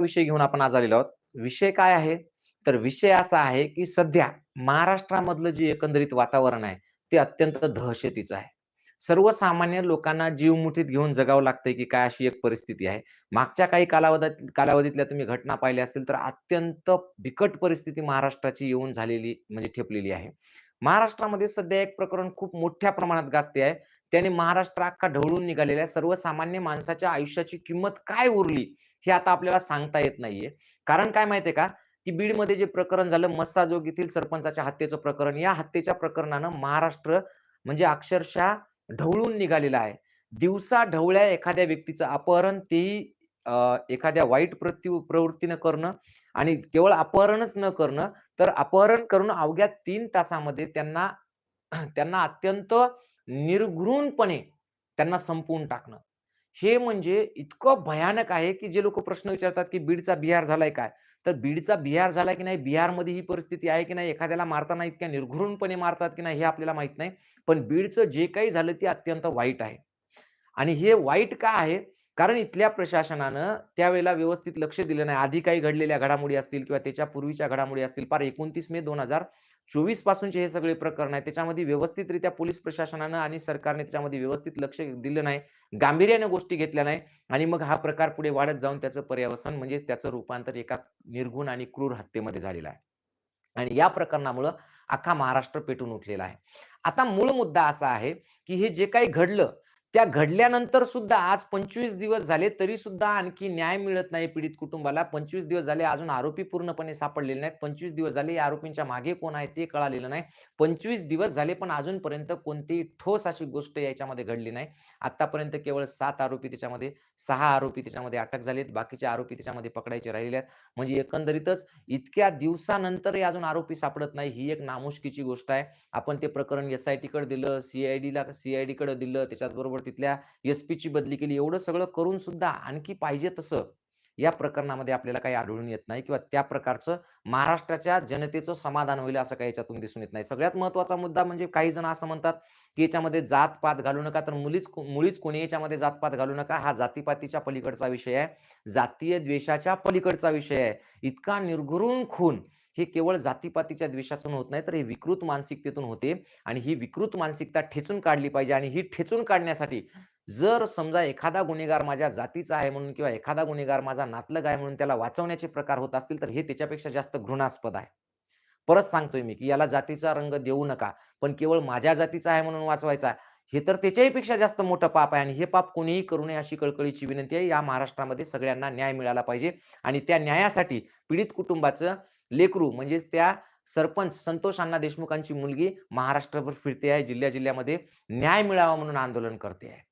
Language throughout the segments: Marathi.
विषय घेऊन आपण आज आलेलो आहोत. विषय काय आहे? तर विषय असा आहे, की सध्या महाराष्ट्रामधलं जे एकंदरीत वातावरण आहे, ते अत्यंत दहशतीचं आहे. सर्वसामान्य लोकांना जीव मुठीत घेऊन जगावं लागतंय, की काय अशी एक परिस्थिती आहे. मागच्या काही कालावधीत कालावधीतल्या तुम्ही घटना पाहिल्या असतील, तर अत्यंत बिकट परिस्थिती महाराष्ट्राची येऊन झालेली म्हणजे ठेपलेली आहे. महाराष्ट्रामध्ये सध्या एक प्रकरण खूप मोठ्या प्रमाणात गाजते आहे. त्याने महाराष्ट्र अख्खा ढवळून निघालेला आहे. सर्वसामान्य माणसाच्या आयुष्याची किंमत काय उरली, हे आता आपल्याला सांगता येत नाहीये. कारण काय माहिती का, की बीडमध्ये जे प्रकरण झालं मस्साजोग येथील सरपंचाच्या हत्येचं प्रकरण. या हत्येच्या प्रकरणानं महाराष्ट्र म्हणजे अक्षरशः ढवळून निघालेला आहे. दिवसा ढवळ्या एखाद्या व्यक्तीचं अपहरण तेही एखाद्या वाईट प्रति प्रवृत्तीनं करणं आणि केवळ अपहरणच न करणं, तर अपहरण करून अवघ्या तीन तासामध्ये त्यांना त्यांना अत्यंत निर्घृणपणे त्यांना संपवून टाकणं. हे म्हणजे इतकं भयानक आहे, की जे लोक प्रश्न विचारतात, की बीडचा बिहार झालाय काय? तर बीडचा बिहार झाला की नाही, बिहारमध्ये ही परिस्थिती आहे की नाही, एखाद्याला मारताना इतक्या निर्घृणपणे मारतात की नाही, हे आपल्याला माहीत नाही. पण बीडचं जे काही झालं ते अत्यंत वाईट आहे. आणि हे वाईट का आहे? कारण इथल्या प्रशासनानं त्यावेळेला व्यवस्थित लक्ष दिलं नाही. आधी काही घडलेल्या घडामोडी असतील किंवा त्याच्या पूर्वीच्या घडामोडी असतील. पार 29 मे दोन हजार चोवीस पासूनचे हे सगळे प्रकरण आहे त्याच्यामध्ये व्यवस्थितरित्या पोलीस प्रशासनानं आणि सरकारने त्याच्यामध्ये व्यवस्थित लक्ष दिलं नाही. गांभीर्याने गोष्टी घेतल्या नाही आणि मग हा प्रकार पुढे वाढत जाऊन त्याचं पर्यावसन म्हणजेच त्याचं रूपांतर एका निर्गुण आणि क्रूर हत्येमध्ये झालेलं आहे. आणि या प्रकरणामुळं अख्खा महाराष्ट्र पेटून उठलेला आहे. आता मूळ मुद्दा असा आहे, की हे जे काही घडलं, त्या घडल्यानंतर सुद्धा आज 25 दिवस झाले, तरी सुद्धा आणखी न्याय मिळत नाही पीडित कुटुंबाला. 25 दिवस झाले अजून आरोपी पूर्णपणे सापडलेले नाहीत. 25 दिवस झाले या आरोपींच्या मागे कोण आहे ते कळालेलं नाही. 25 दिवस झाले पण अजूनपर्यंत कोणतीही ठोस अशी गोष्ट याच्यामध्ये घडली नाही. आत्तापर्यंत केवळ सात आरोपी त्याच्यामध्ये सहा आरोपी त्याच्यामध्ये अटक झालेत. बाकीचे आरोपी त्याच्यामध्ये पकडायचे राहिलेले आहेत. म्हणजे एकंदरीतच इतक्या दिवसानंतरही अजून आरोपी सापडत नाही, ही एक नामुष्कीची गोष्ट आहे. आपण ते प्रकरण एस-आय-टीकडे दिलं, सी-आय-डीला सी-आय-डीकडे दिलं, त्याच्याचबरोबर तिथल्या एस-पीची बदली केली. एवढं सगळं करून सुद्धा आणखी पाहिजे तसं या प्रकरणामध्ये आपल्याला काही आढळून येत नाही किंवा त्या प्रकारचं महाराष्ट्राच्या जनतेचं समाधान होईल असं काही याच्यातून दिसून येत नाही. सगळ्यात महत्त्वाचा मुद्दा म्हणजे काही जण असं म्हणतात, की याच्यामध्ये जातपात घालू नका, तर मुलीच मुळीच कोणी याच्यामध्ये जातपात घालू नका. हा जातीपातीच्या पलीकडचा विषय आहे. जातीय द्वेषाच्या पलीकडचा विषय आहे. इतका निर्घुरून खून हे केवळ जाती-पातीच्या द्वेषातून होत नाही, तर हे विकृत मानसिकतेतून होते आणि ही विकृत मानसिकता ठेचून काढली पाहिजे आणि ही ठेचून काढण्यासाठी जर समजा एखादा गुन्हेगार माझ्या जातीचा आहे म्हणून किंवा एखादा गुन्हेगार माझा नातलग आहे म्हणून त्याला वाचवण्याचे प्रकार होत असतील, तर हे त्याच्यापेक्षा जास्त घृणास्पद आहे. परत सांगतोय मी, की याला जातीचा रंग देऊ नका. पण केवळ माझ्या जातीचा आहे म्हणून वाचवायचा, हे तर त्याच्याही पेक्षा जास्त मोठं पाप आहे आणि हे पाप कोणीही करू नये अशी कळकळीची विनंती आहे. या महाराष्ट्रामध्ये सगळ्यांना न्याय मिळाला पाहिजे आणि त्या न्यायासाठी पीडित कुटुंबाचं लेकरू म्हणजेच त्या सरपंच संतोष अण्णा देशमुखांची मुलगी महाराष्ट्रभर फिरते आहे, जिल्ह्या-जिल्ह्यामध्ये न्याय मिळावा म्हणून आंदोलन करते आहे.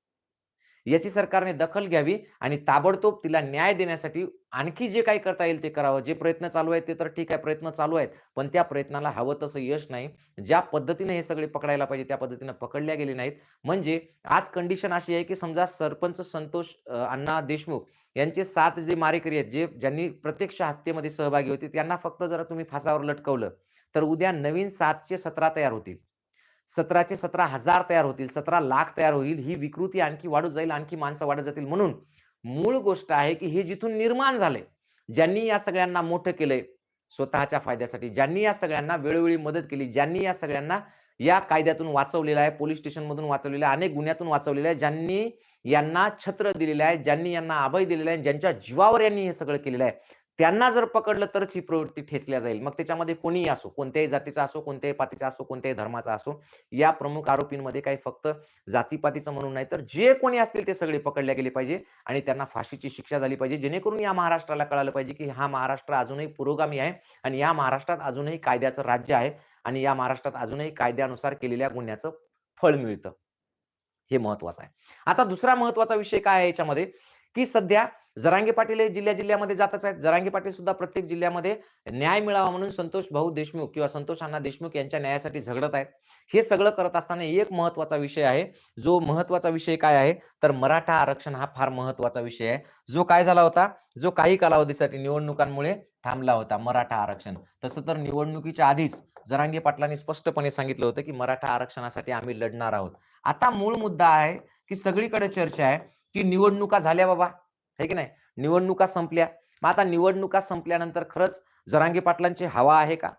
याची सरकारने दखल घ्यावी आणि ताबडतोब तिला न्याय देण्यासाठी आणखी जे काही करता येईल ते करावं. जे प्रयत्न चालू आहेत ते तर ठीक आहे, प्रयत्न चालू आहेत. पण त्या प्रयत्नाला हवं तसं यश नाही. ज्या पद्धतीने हे सगळे पकडायला पाहिजे त्या पद्धतीने पकडल्या गेले नाहीत. म्हणजे आज कंडिशन अशी आहे, की समजा सरपंच संतोष अण्णा देशमुख यांचे सात जे मारेकरी आहेत, जे ज्यांनी प्रत्यक्ष हत्येमध्ये सहभागी होते, त्यांना फक्त जरा तुम्ही फासावर लटकवलं, तर उद्या नवीन 7चे 17 तयार होतील. 17चे 17,000 तयार होतील, सतरा लाख तयार होईल. ही विकृती आणखी वाढत जाईल, आणखी माणसं वाढत जातील. म्हणून मूळ गोष्ट आहे, की हे जिथून निर्माण झालंय, ज्यांनी या सगळ्यांना मोठं केलंय स्वतःच्या फायद्यासाठी, ज्यांनी या सगळ्यांना वेळोवेळी मदत केली, ज्यांनी या सगळ्यांना या कायद्यातून वाचवलेलं आहे, पोलीस स्टेशनमधून वाचवलेलं आहे, अनेक गुन्ह्यातून वाचवलेलं आहे, ज्यांनी यांना छत्र दिलेलं आहे, ज्यांनी यांना अभय दिलेला आहे, ज्यांच्या जीवावर यांनी हे सगळं केलेलं आहे, त्यांना जर पकडलं तरच ही प्रवृत्ती ठेचल्या जाईल. मग त्याच्यामध्ये कोणीही असो, कोणत्याही जातीचा असो, कोणत्याही पातीचा असो, कोणत्याही धर्माचा असो, या प्रमुख आरोपींमध्ये काही फक्त जातीपातीचं म्हणून नाही, तर जे कोणी असतील ते सगळे पकडले गेले पाहिजे आणि त्यांना फाशीची शिक्षा झाली पाहिजे. जेणेकरून या महाराष्ट्राला कळालं पाहिजे, की हा महाराष्ट्र अजूनही पुरोगामी आहे आणि या महाराष्ट्रात अजूनही कायद्याचं राज्य आहे आणि या महाराष्ट्रात अजूनही कायद्यानुसार केलेल्या गुन्ह्याचं फळ मिळतं. हे महत्त्वाचं आहे. आता दुसरा महत्त्वाचा विषय काय आहे याच्यामध्ये, की सध्या जरांगे पाटील हे जिल्ह्या-जिल्ह्यामध्ये जातच आहेत. जरांगे पाटील सुद्धा प्रत्येक जिल्ह्यामध्ये न्याय मिळावा म्हणून संतोष भाऊ देशमुख किंवा संतोष अण्णा देशमुख यांच्या न्यायासाठी झगडत आहेत. हे सगळं करत असताना एक महत्त्वाचा विषय आहे. जो महत्त्वाचा विषय काय आहे, तर मराठा आरक्षण हा फार महत्त्वाचा विषय आहे. जो काय झाला होता, जो काही कालावधीसाठी निवडणुकांमुळे थांबला होता मराठा आरक्षण. तसं तर निवडणुकीच्या आधीच जरांगे पाटलांनी स्पष्टपणे सांगितलं होतं, की मराठा आरक्षणासाठी आम्ही लढणार आहोत. आता मूळ मुद्दा आहे, की सगळीकडे चर्चा आहे, की निवडणुका झाल्या बाबा, आहे की नाही? निवडणुका संपल्या. मग आता निवडणुका संपल्यानंतर खरंच जरांगे पाटलांची हवा आहे का?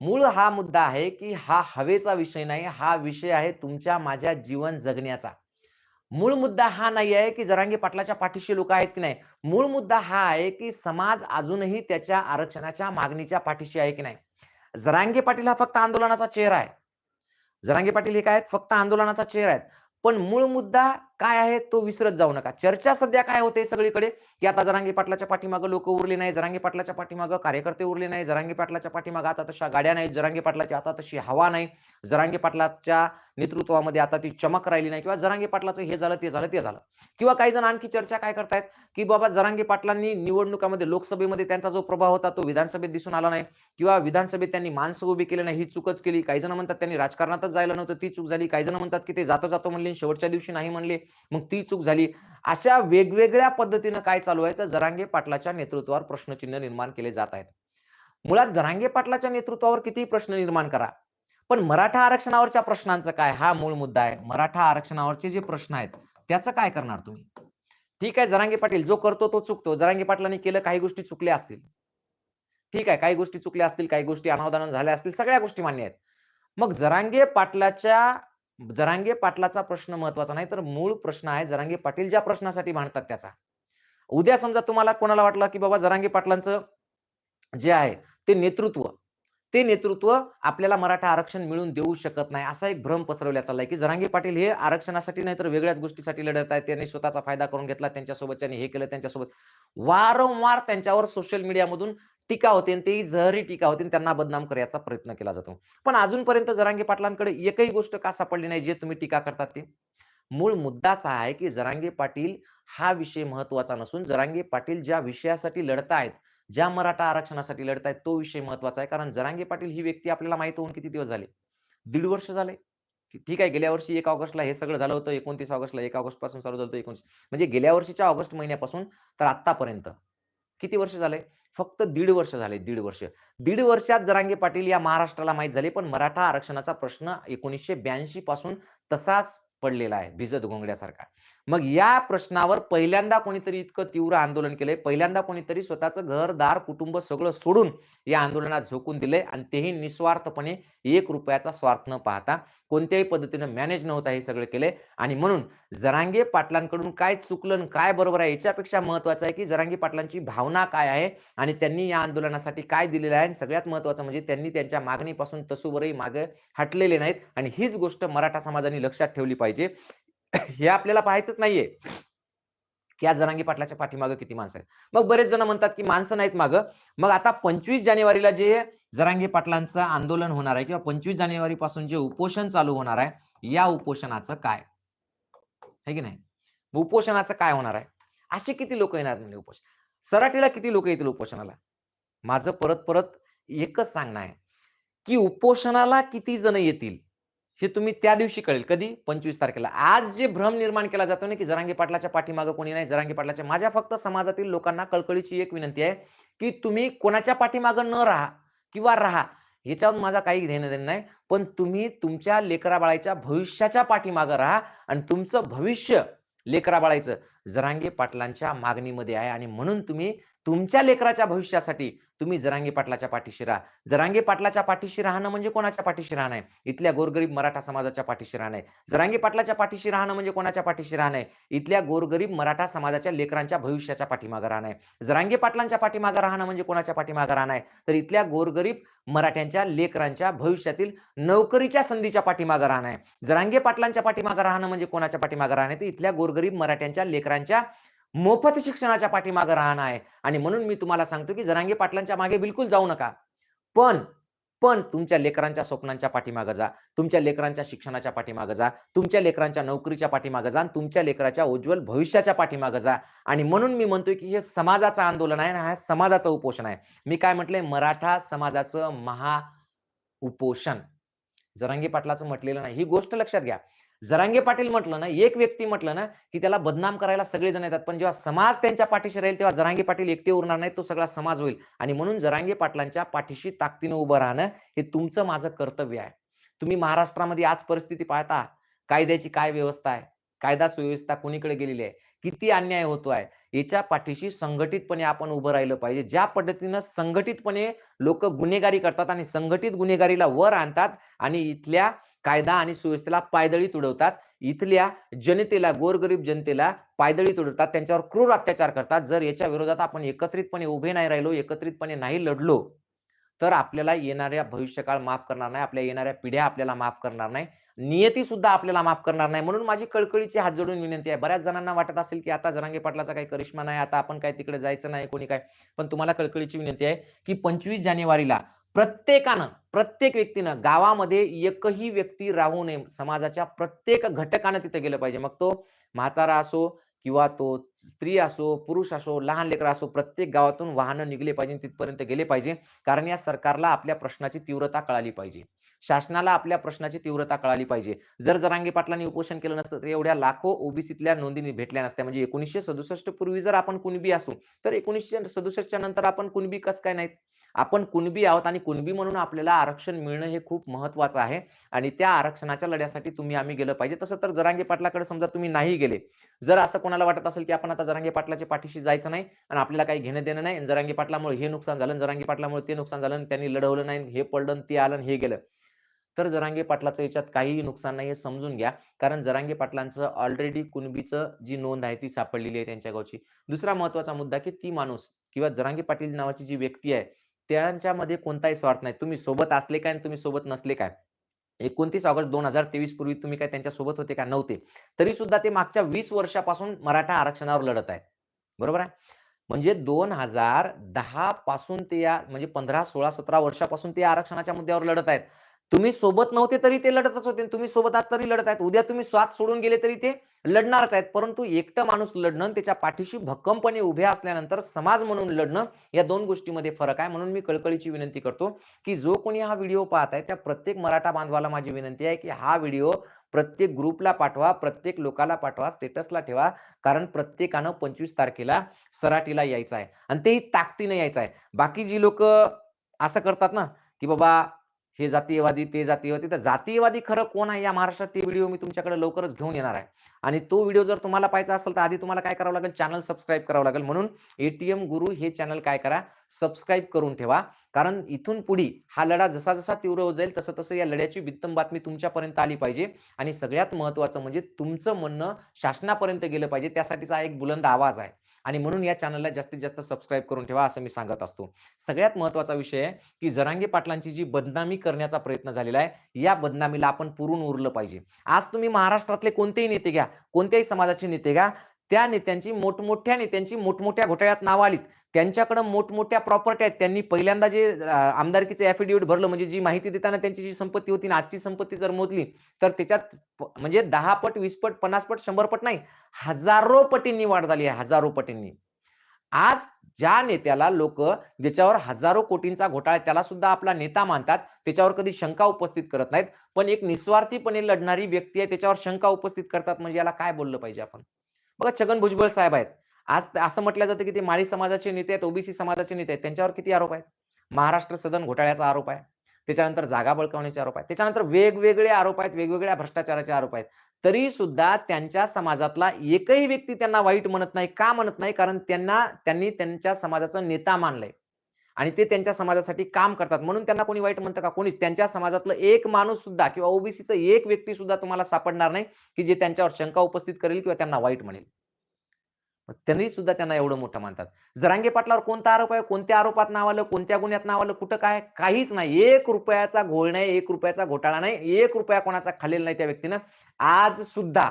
मूळ हा मुद्दा आहे की हा हवेचा विषय नाही हा विषय आहे तुमच्या माझ्या जीवन जगण्याचा. मूळ मुद्दा हा नाही आहे की जरांगे पाटलाच्या पाठीशी लोक आहेत की नाही. मूळ मुद्दा हा आहे की समाज अजूनही त्याच्या आरक्षणाच्या मागणीच्या पाठीशी आहे की नाही. जरांगे पाटील हा फक्त आंदोलनाचा चेहरा आहे. जरांगे पाटील हे काय आहेत? फक्त आंदोलनाचा चेहरा आहेत. पण मूळ मुद्दा काय आहे तो विसरत जाऊ नका. चर्चा सध्या काय होते सगळीकडे? की आता जरांगी पाटलाच्या पाठीमागं लोक उरले नाही जरांगी पाटलाच्या पाठीमागं कार्यकर्ते उरले नाही जरांगी पाटलाच्या पाठीमागं आता तशा गाड्या नाहीत जरांगी पाटलाची आता तशी हवा नाही जरांगी पाटलाच्या नेतृत्वामध्ये आता ती चमक राहिली नाही किंवा जरांगी पाटलाचं हे झालं ते झालं ते झालं. किंवा काही जण आणखी चर्चा काय करतायत? की बाबा जरांगी पाटलांनी निवडणुकामध्ये लोकसभेमध्ये त्यांचा जो प्रभाव होता तो विधानसभेत दिसून आला नाही. किंवा विधानसभेत त्यांनी माणसं उभी केली नाही ही चूकच केली. काही जण म्हणतात त्यांनी राजकारणातच जायला नव्हतं ती चूक झाली. काही जण म्हणतात की ते जातो जातो म्हणले शेवटच्या दिवशी नाही म्हणले. मग ती चूक झाली. अशा वेगवेगळ्या पद्धतीनं काय चालू आहे? तर जरांगे पाटलाच्या नेतृत्वावर प्रश्नचिन्ह निर्माण केले जात आहेत. मुळात जरांगे पाटलाच्या नेतृत्वावर कितीही प्रश्न निर्माण करा पण मराठा आरक्षणावरच्या प्रश्नांचं काय? हा मूळ मुद्दा आहे. मराठा आरक्षणावरचे जे प्रश्न आहेत त्याचं काय करणार तुम्ही? ठीक आहे जरांगे पाटील जो करतो तो चुकतो. जरांगे पाटलांनी केलं काही गोष्टी चुकल्या असतील. ठीक आहे काही गोष्टी चुकल्या असतील काही गोष्टी अनावधान झाल्या असतील सगळ्या गोष्टी मान्य आहेत. मग जरांगे पाटलाच्या जरांगे पाटलाचा प्रश्न महत्त्वाचा नाही तर मूळ प्रश्न आहे जरांगे पाटील ज्या प्रश्नासाठी भांडतात त्याचा. उद्या समजा तुम्हाला कोणाला वाटलं की बाबा जरांगे पाटलांचं जे आहे ते नेतृत्व ते नेतृत्व आपल्याला मराठा आरक्षण मिळून देऊ शकत नाही असा एक भ्रम पसरवल्या चाललाय की जरांगे पाटील हे आरक्षणासाठी नाही तर वेगळ्याच गोष्टीसाठी लढत आहेत. त्यांनी स्वतःचा फायदा करून घेतला त्यांच्यासोबत त्यांनी हे केलं त्यांच्यासोबत. वारंवार त्यांच्यावर सोशल मीडियामधून टीका होते ते जहरी टीका होते आणि त्यांना बदनाम करायचा प्रयत्न केला जातो. पण अजूनपर्यंत जरांगे पाटलांकडे एकही गोष्ट का सापडली नाही जे तुम्ही टीका करतात ते? मूळ मुद्दाच हा आहे की जरांगे पाटील हा विषय महत्त्वाचा नसून जरांगे पाटील ज्या विषयासाठी लढतायत ज्या मराठा आरक्षणासाठी लढतायत तो विषय महत्त्वाचा आहे. कारण जरांगे पाटील ही व्यक्ती आपल्याला माहीत होऊन किती दिवस झाले? दीड वर्ष झाले. ठीक आहे गेल्या वर्षी एक ऑगस्टला हे सगळं झालं होतं एकोणतीस ऑगस्टला एक ऑगस्टपासून चालू झालं होतं एकोणीस म्हणजे गेल्या वर्षीच्या ऑगस्ट महिन्यापासून तर आतापर्यंत किती वर्ष झाले? फक्त दीड वर्ष झाले दीड वर्ष. दीड वर्षात जरांगे पाटील या महाराष्ट्राला माहीत झाले पण मराठा आरक्षणाचा प्रश्न एकोणीसशे ब्याऐंशी पासून तसाच पडलेला आहे भिजत घोंगड्यासारखा. मग या प्रश्नावर पहिल्यांदा कोणीतरी इतकं तीव्र आंदोलन केलंय. पहिल्यांदा कोणीतरी स्वतःचं घर दार कुटुंब सगळं सोडून या आंदोलनात झोकून दिले आणि तेही निस्वार्थपणे एक रुपयाचा स्वार्थ न पाहता कोणत्याही पद्धतीनं मॅनेज नव्हता हे सगळं केलंय. आणि म्हणून जरांगे पाटलांकडून काय चुकलं आणि काय बरोबर आहे याच्यापेक्षा महत्वाचं आहे की जरांगे पाटलांची भावना काय आहे आणि त्यांनी या आंदोलनासाठी काय दिलेलं आहे आणि सगळ्यात महत्वाचं म्हणजे त्यांनी त्यांच्या मागणीपासून तसूवरही मागे हटलेले नाहीत. आणि हीच गोष्ट मराठा समाजाने लक्षात ठेवली पाहिजे. हे आपल्याला पाहायचंच नाहीये. की आज जरांगी पाटलाच्या पाठीमागं किती माणसं आहेत. मग बरेच जण म्हणतात की माणसं नाहीत मागं. मग आता पंचवीस जानेवारीला जे जरांगी पाटलांचं आंदोलन होणार आहे किंवा पंचवीस जानेवारी पासून जे उपोषण चालू होणार आहे या उपोषणाचं काय? आहे की नाही? उपोषणाचं काय होणार आहे? असे किती लोक येणार म्हणजे उपोषण? सराटीला किती लोक येतील उपोषणाला? माझं परत परत एकच सांगणं आहे. की उपोषणाला किती जण येतील? हे तुम्ही त्या दिवशी कळेल. कधी? पंचवीस तारखेला. आज जे भ्रम निर्माण केला जातो ना की जरांगी पाटलाच्या पाठीमागं कोणी नाही जरांगी पाटलाच्या माझ्या फक्त समाजातील लोकांना कळकळीची एक विनंती आहे की तुम्ही कोणाच्या पाठीमागं न राहा किंवा राहा ह्याच्यावर माझा काही घेणं देणं नाही. पण तुम्ही तुमच्या लेकरा बाळाच्या भविष्याच्या पाठीमागं राहा आणि तुमचं भविष्य लेकरा बाळाचं जरांगे पाटलांच्या मागणीमध्ये आहे आणि म्हणून तुम्ही तुमच्या लेकराच्या भविष्यासाठी तुम्ही जरांगे पाटलाच्या पाठीशी राहा. जरांगे पाटलाच्या पाठीशी राहणं म्हणजे कोणाच्या पाठीशी राहणं आहे? इथल्या गोरगरीब मराठा समाजाच्या पाठीशी राहणं आहे. जरांगे पाटलाच्या पाठीशी राहणं म्हणजे कोणाच्या पाठीशी राहणं आहे? इथल्या गोरगरीब मराठा समाजाच्या लेकरांच्या भविष्याच्या पाठीमागं राहणं आहे. जरांगे पाटलांच्या पाठीमागं राहणं म्हणजे कोणाच्या पाठीमागं राहणं आहे? तर इथल्या गोरगरीब मराठ्यांच्या लेकरांच्या भविष्यातील नोकरीच्या संधीच्या पाठीमागं राहणं आहे. जरांगे पाटलांच्या पाठीमागं राहणं म्हणजे कोणाच्या पाठीमागं राहणं आहे? तर इथल्या गोरगरीब मराठ्यांच्या लेकरांच्या मोफत शिक्षणाच्या पाठीमागं राहणं आहे. आणि म्हणून मी तुम्हाला सांगतो की जरांगे पाटलांच्या मागे बिलकुल जाऊ नका. पण पण तुमच्या लेकरांच्या स्वप्नांच्या पाठीमागं जा. तुमच्या लेकरांच्या शिक्षणाच्या पाठीमागं जा. तुमच्या लेकरांच्या नोकरीच्या पाठीमागं जा. आणि तुमच्या लेकराच्या उज्ज्वल भविष्याच्या पाठीमागं जा. आणि म्हणून मी म्हणतोय की हे समाजाचं आंदोलन आहे आणि हा समाजाचं उपोषण आहे. मी काय म्हटलंय? मराठा समाजाचं महा उपोषण जरांगे पाटलाचं म्हटलेलं नाही. ही गोष्ट लक्षात घ्या. जरांगे पाटील म्हटलं ना एक व्यक्ती म्हटलं ना की त्याला बदनाम करायला सगळेजण येतात. पण जेव्हा समाज त्यांच्या पाठीशी राहील तेव्हा जरांगे पाटील एकटे उरणार नाही तो सगळा समाज होईल. आणि म्हणून जरांगे पाटलांच्या पाठीशी ताकदीनं उभं राहणं हे तुमचं माझं कर्तव्य आहे. तुम्ही महाराष्ट्रामध्ये आज परिस्थिती पाहता. कायद्याची काय व्यवस्था आहे? कायदा सुव्यवस्था कोणीकडे गेलेली आहे? किती अन्याय होतोय याच्या पाठीशी संघटितपणे आपण उभं राहिलं पाहिजे. ज्या पद्धतीनं संघटितपणे लोक गुन्हेगारी करतात आणि संघटित गुन्हेगारीला वर आणतात आणि इथल्या कायदा आणि सुव्यवस्थेला पायदळी तुडवतात इथल्या जनतेला गोरगरीब जनतेला पायदळी तुडवतात त्यांच्यावर क्रूर अत्याचार करतात जर याच्या विरोधात आपण एकत्रितपणे उभे नाही राहिलो एकत्रितपणे नाही लढलो तर आपल्याला येणाऱ्या भविष्यकाळ माफ करणार नाही आपल्या येणाऱ्या पिढ्या आपल्याला माफ करणार नाही. नियती सुद्धा आपल्याला माफ करणार नाही. म्हणून माझी कळकळीची हात जोडून विनंती आहे. बऱ्याच जणांना वाटत असेल की आता जरांगे पाटलाचा काही करिश्मा नाही आता आपण काय तिकडे जायचं नाही कोणी काय. पण तुम्हाला कळकळीची विनंती आहे की पंचवीस जानेवारीला प्रत्येकानं प्रत्येक व्यक्तीनं गावामध्ये एकही व्यक्ती राहू नये. समाजाच्या प्रत्येक घटकानं तिथे गेलं पाहिजे. मग तो म्हातारा असो किंवा तो स्त्री असो पुरुष असो लहान लेकर असो प्रत्येक गावातून वाहनं निघले पाहिजे तिथपर्यंत गेले पाहिजे. कारण या सरकारला आपल्या प्रश्नाची तीव्रता कळाली पाहिजे. शासनाला आपल्या प्रश्नाची तीव्रता कळाली पाहिजे. जर जरांगे पाटलांनी उपोषण केलं नसतं तर एवढ्या लाखो ओबीसीतल्या नोंदी भेटल्या नसत्या. म्हणजे एकोणीसशे सदुसष्ट पूर्वी जर आपण कुणबी असू तर एकोणीसशे सदुसष्टच्या नंतर आपण कुणबी कस काय नाहीत? आपण कुणबी आहोत आणि कुणबी म्हणून आपल्याला आरक्षण मिळणं हे खूप महत्वाचं आहे. आणि त्या आरक्षणाच्या लढ्यासाठी तुम्ही आम्ही गेलं पाहिजे. तसं तर जरांगे पाटलाकडे समजा तुम्ही नाही गेले. जर असं कोणाला वाटत असेल की आपण आता जरांगे पाटलाच्या पाठीशी जायचं नाही आणि आपल्याला काही घेणं देणं नाही आणि जरांगे पाटलामुळे हे नुकसान झालं जरांगे पाटलामुळे ते नुकसान झालं आणि त्यांनी लढवलं नाही हे पडलं ते आलं हे गेलं. तर जरांगे पाटलाचं याच्यात काहीही नुकसान नाही हे समजून घ्या. कारण जरांगे पाटलांचं ऑलरेडी कुणबीचं जी नोंद आहे ती सापडलेली आहे त्यांच्या गावची. दुसरा महत्त्वाचा मुद्दा की ती माणूस किंवा जरांगे पाटील नावाची जी व्यक्ती आहे त्यांच्यामध्ये कोणताही स्वार्थ नाही. तुम्ही सोबत असले काय आणि तुम्ही सोबत नसले काय? एकोणतीस ऑगस्ट दोन हजार तेवीस पूर्वी तुम्ही काय त्यांच्यासोबत होते का? नव्हते. तरी सुद्धा ते मागच्या वीस वर्षापासून मराठा आरक्षणावर लढत आहेत. बरोबर आहे? म्हणजे दोन हजार दहा पासून ते या म्हणजे पंधरा सोळा सतरा वर्षापासून ते आरक्षणाच्या मुद्द्यावर लढत आहेत. तुम्ही सोबत नव्हते तरी ते लढतच होते तुम्ही सोबत आहात तरी लढत आहेत. उद्या तुम्ही स्वात सोडून गेले तरी ते लढणारच आहेत. परंतु एकटं माणूस लढणं त्याच्या पाठीशी भक्कमपणे उभे असल्यानंतर समाज म्हणून लढणं या दोन गोष्टीमध्ये फरक आहे. म्हणून मी कळकळीची विनंती करतो की जो कोणी हा व्हिडिओ पाहत आहे त्या प्रत्येक मराठा बांधवाला माझी विनंती आहे की हा व्हिडिओ प्रत्येक ग्रुपला पाठवा प्रत्येक लोकाला पाठवा स्टेटसला ठेवा. कारण प्रत्येकानं पंचवीस तारखेला सराटीला यायचं आहे. आणि तेही ताकदीनं यायचं आहे. बाकी जी लोक असं करतात ना की बाबा हे जातीयवादी ते जातीयवादी. तर जातीयवादी खरं कोण आहे? या महाराष्ट्रात ते व्हिडिओ मी तुमच्याकडे लवकरच घेऊन येणार आहे. आणि तो व्हिडिओ जर तुम्हाला पाहायचा असेल तर आधी तुम्हाला काय करावं लागेल? चॅनल सबस्क्राईब करावं लागेल. म्हणून एटीएम गुरु हे चॅनल काय करा? सबस्क्राईब करून ठेवा. कारण इथून पुढे हा लढा जसा जसा तीव्र होत जाईल तसं तसं या लढ्याची वित्तम बातमी तुमच्यापर्यंत आली पाहिजे. आणि सगळ्यात महत्वाचं म्हणजे तुमचं म्हणणं शासनापर्यंत गेलं पाहिजे. त्यासाठीचा एक बुलंद आवाज आहे. आणि म्हणून या चॅनलला जास्तीत जास्त सबस्क्राईब करून ठेवा असं मी सांगत असतो. सगळ्यात महत्त्वाचा विषय आहे की जरांगे पाटलांची जी बदनामी करण्याचा प्रयत्न झालेला आहे या बदनामीला आपण पुरून उरलं पाहिजे. आज तुम्ही महाराष्ट्रातले कोणतेही नेते घ्या कोणत्याही समाजाचे नेते घ्या त्या नेत्यांची मोठमोठ्या नेत्यांची मोठमोठ्या घोटाळ्यात नाव आलीत. त्यांच्याकडे मोठमोठ्या प्रॉपर्टी आहेत. त्यांनी पहिल्यांदा जे आमदारकीचे ऍफिडेव्हिट भरलं म्हणजे जी माहिती देताना त्यांची जी संपत्ती होती ना आजची संपत्ती जर मोजली तर त्याच्यात म्हणजे दहा पट वीस पट पन्नास पट शंभर पट नाही हजारो पटींनी वाढ झाली आहे हजारो पटींनी. आज ज्या नेत्याला लोक ज्याच्यावर हजारो कोटींचा घोटाळा त्याला सुद्धा आपला नेता मानतात त्याच्यावर कधी शंका उपस्थित करत नाहीत. पण एक निस्वार्थीपणे लढणारी व्यक्ती आहे त्याच्यावर शंका उपस्थित करतात म्हणजे याला काय बोललं पाहिजे आपण? बघा छगन भुजबळ साहेब आहेत. आज असं म्हटलं जातं की ते माळी समाजाचे नेते आहेत ओबीसी समाजाचे नेते आहेत. त्यांच्यावर किती आरोप आहेत? महाराष्ट्र सदन घोटाळ्याचा आरोप आहे. त्याच्यानंतर जागा बळकावण्याचे आरोप आहेत. त्याच्यानंतर वेगवेगळे आरोप आहेत वेगवेगळ्या भ्रष्टाचाराचे आरोप आहेत. तरी सुद्धा त्यांच्या समाजातला एकही व्यक्ती त्यांना वाईट म्हणत नाही का म्हणत नाही? कारण त्यांना त्यांनी त्यांच्या समाजाचा नेता मानलंय. आणि ते त्यांच्या समाजासाठी काम करतात. म्हणून त्यांना कोणी वाईट म्हणतं का? कोणीच. त्यांच्या समाजातलं एक माणूस सुद्धा किंवा ओबीसीचं एक व्यक्ती सुद्धा तुम्हाला सापडणार नाही की जे त्यांच्यावर शंका उपस्थित करेल किंवा त्यांना वाईट म्हणेल. त्यांनी सुद्धा त्यांना एवढं मोठं मानतात. जरांगे पाटलावर कोणता आरोप आहे? कोणत्या आरोपात नाव आलं? कोणत्या गुन्ह्यात नाव आलं? कुठं काय? काहीच नाही. एक रुपयाचा घोळ नाही एक रुपयाचा घोटाळा नाही एक रुपया कोणाचा खाल्लेला नाही त्या व्यक्तीनं. आज सुद्धा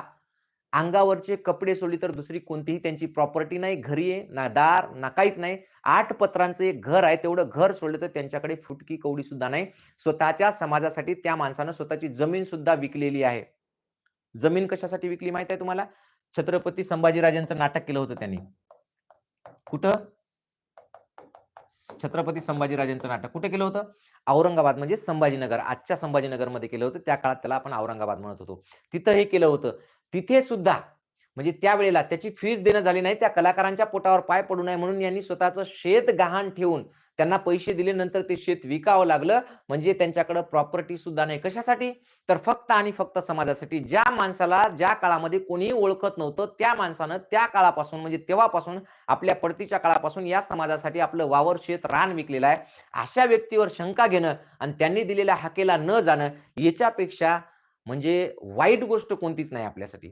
अंगावरचे कपडे सोडली तर दुसरी कोणतीही त्यांची प्रॉपर्टी नाही घरी आहे ना दार ना काहीच नाही. आठ पत्रांचं एक घर आहे तेवढं घर सोडलं तर त्यांच्याकडे फुटकी कवडी सुद्धा नाही. स्वतःच्या समाजासाठी त्या माणसानं स्वतःची जमीन सुद्धा विकलेली आहे. जमीन कशासाठी विकली माहीत आहे तुम्हाला? छत्रपती संभाजीराजांचं नाटक केलं होतं त्यांनी. कुठं? छत्रपती संभाजीराजांचं नाटक कुठे केलं होतं? औरंगाबाद म्हणजे संभाजीनगर. आजच्या संभाजीनगरमध्ये केलं होतं. त्या काळात त्याला आपण औरंगाबाद म्हणत होतो. तिथं हे केलं होतं. तिथे सुद्धा म्हणजे त्यावेळेला त्याची फीस देणं झाली नाही त्या कलाकारांच्या पोटावर पाय पडू नये म्हणून यांनी स्वतःचं शेत गहाण ठेवून त्यांना पैसे दिले. नंतर ते शेत विकावं लागलं. म्हणजे त्यांच्याकडे प्रॉपर्टी सुद्धा नाही. कशासाठी? तर फक्त आणि फक्त समाजासाठी. ज्या माणसाला ज्या काळामध्ये कोणीही ओळखत नव्हतं त्या माणसानं त्या काळापासून म्हणजे तेव्हापासून आपल्या पडतीच्या काळापासून या समाजासाठी आपलं वावर शेत रान विकलेलं आहे. अशा व्यक्तीवर शंका घेणं आणि त्यांनी दिलेल्या हाकेला न जाणं याच्यापेक्षा म्हणजे वाईट गोष्ट कोणतीच नाही आपल्यासाठी.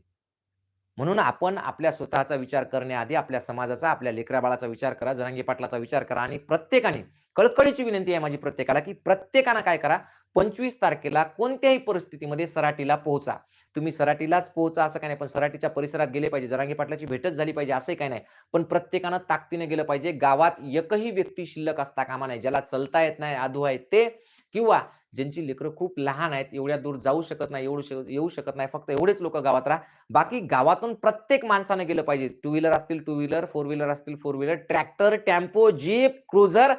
म्हणून आपण आपल्या स्वतःचा विचार करण्याआधी आपल्या समाजाचा आपल्या लेकराबाळाचा विचार करा जरांगी पाटलाचा विचार करा आणि प्रत्येकाने कळकळीची विनंती आहे माझी प्रत्येकाला की प्रत्येकानं काय करा पंचवीस तारखेला कोणत्याही परिस्थितीमध्ये सराटीला पोहोचा. तुम्ही सराटीलाच पोहोचा असं काही नाही पण सराटीच्या परिसरात गेले पाहिजे. जरांगी पाटलाची भेटच झाली पाहिजे असंही काही नाही. पण प्रत्येकानं ताकदीने गेलं पाहिजे. गावात एकही व्यक्ती शिल्लक असता कामा नाही ज्याला चलता येत नाही आधू आहे ते किंवा ज्यांची लेकरं खूप लहान आहेत एवढ्या दूर जाऊ शकत नाही एवढं येऊ शकत नाही फक्त एवढेच लोक गावात राहा. बाकी गावातून प्रत्येक माणसानं गेलं पाहिजे. टू व्हीलर असतील टू व्हीलर फोर व्हीलर असतील four wheeler tractor tempo jeep cruiser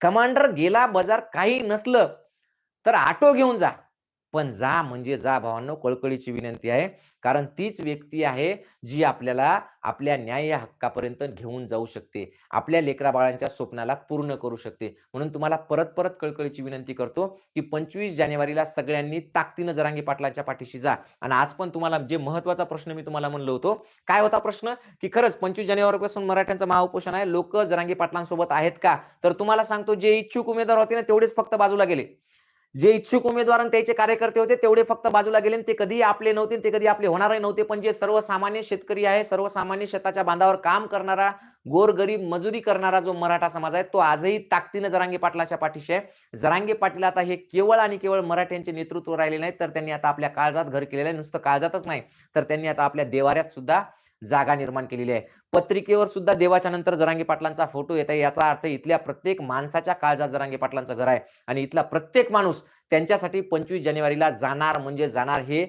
commander गेला बाजार काही नसलं तर ऑटो घेऊन जा. पण जा म्हणजे जा भावांनो कळकळीची विनंती आहे. कारण तीच व्यक्ती आहे जी आपल्याला आपल्या न्याय हक्कापर्यंत घेऊन जाऊ शकते. आपल्या लेकरा बाळांच्या स्वप्नाला पूर्ण करू शकते. म्हणून तुम्हाला परत परत कळकळीची विनंती करतो की पंचवीस जानेवारीला सगळ्यांनी ताकदीनं जरांगी पाटलाच्या पाठीशी जा. आणि आज पण तुम्हाला जे महत्त्वाचा प्रश्न मी तुम्हाला म्हणलो होतो काय होता प्रश्न? की खरंच पंचवीस जानेवारीपासून मराठ्यांचं महाउपोषण आहे. लोक जरांगी पाटलांसोबत आहेत का? तर तुम्हाला सांगतो जे इच्छुक उमेदवार होते ना तेवढेच फक्त बाजूला गेले. जे इच्छुक उमेदवार आणि त्याचे कार्यकर्ते होते तेवढे फक्त बाजूला गेले आणि ते कधी आपले नव्हते ते कधी आपले होणारही नव्हते. पण जे सर्वसामान्य शेतकरी आहे सर्वसामान्य शेताच्या बांधावर काम करणारा गोरगरीब मजुरी करणारा जो मराठा समाज आहे तो आजही ताकदीनं जरांगे पाटलाच्या पाठीशी आहे. जरांगे पाटील आता हे केवळ आणि केवळ मराठ्यांचे नेतृत्व राहिले नाही तर त्यांनी आता आपल्या काळजात घर केलेलं आहे. नुसतं काळजातच नाही तर त्यांनी आता आपल्या देवाऱ्यात सुद्धा जागा निर्माण केलेली आहे. पत्रिकेवर सुद्धा देवाच्या नंतर जरांगी पाटलांचा फोटो येत आहे. याचा अर्थ इथल्या प्रत्येक माणसाच्या काळजात जरांगे पाटलांचं घर आहे. आणि इथला प्रत्येक माणूस त्यांच्यासाठी पंचवीस जानेवारीला जाणार म्हणजे जाणार हे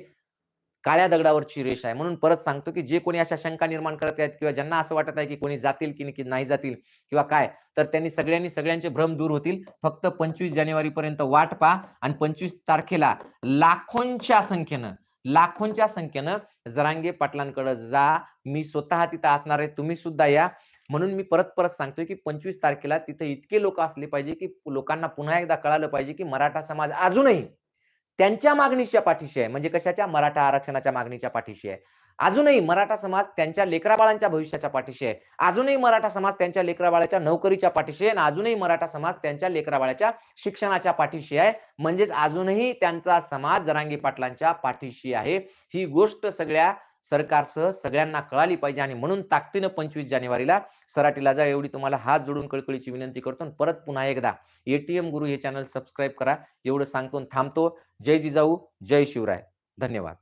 काळ्या दगडावरची रेष आहे. म्हणून परत सांगतो की जे कोणी अशा शंका निर्माण करत आहेत किंवा ज्यांना असं वाटत आहे की कोणी जातील की की नाही जातील किंवा काय तर त्यांनी सगळ्यांनी सगळ्यांचे भ्रम दूर होतील. फक्त पंचवीस जानेवारी पर्यंत वाट पहा आणि पंचवीस तारखेला लाखोंच्या संख्येनं लाखोंच्या संख्येनं जरांगे पाटलांकडे जा मी स्वतः तिथं असणार आहे तुम्ही सुद्धा या. म्हणून मी परत परत सांगतोय की पंचवीस तारखेला तिथे इतके लोक असले पाहिजे की लोकांना पुन्हा एकदा कळालं पाहिजे की मराठा समाज अजूनही त्यांच्या मागणीच्या पाठीशी आहे. म्हणजे कशाच्या? मराठा आरक्षणाच्या मागणीच्या पाठीशी आहे. अजूनही मराठा समाज त्यांच्या लेकराबाळांच्या भविष्याच्या पाठीशी आहे. अजूनही मराठा समाज त्यांच्या लेकराबाळाच्या नोकरीच्या पाठीशी आहे आणि अजूनही मराठा समाज त्यांच्या लेकराबाळाच्या शिक्षणाच्या पाठीशी आहे. म्हणजेच अजूनही त्यांचा समाज जरांगी पाटलांच्या पाठीशी आहे. ही गोष्ट सगळ्या सरकारसह सगळ्यांना कळाली पाहिजे आणि म्हणून ताकदीनं पंचवीस जानेवारीला सराटीला जा. एवढी तुम्हाला हात जोडून कळकळीची विनंती करतो. आणि परत पुन्हा एकदा एटीएम गुरु हे चॅनल सबस्क्राईब करा. एवढं सांगतो थांबतो. जय जिजाऊ जय शिवराय. धन्यवाद.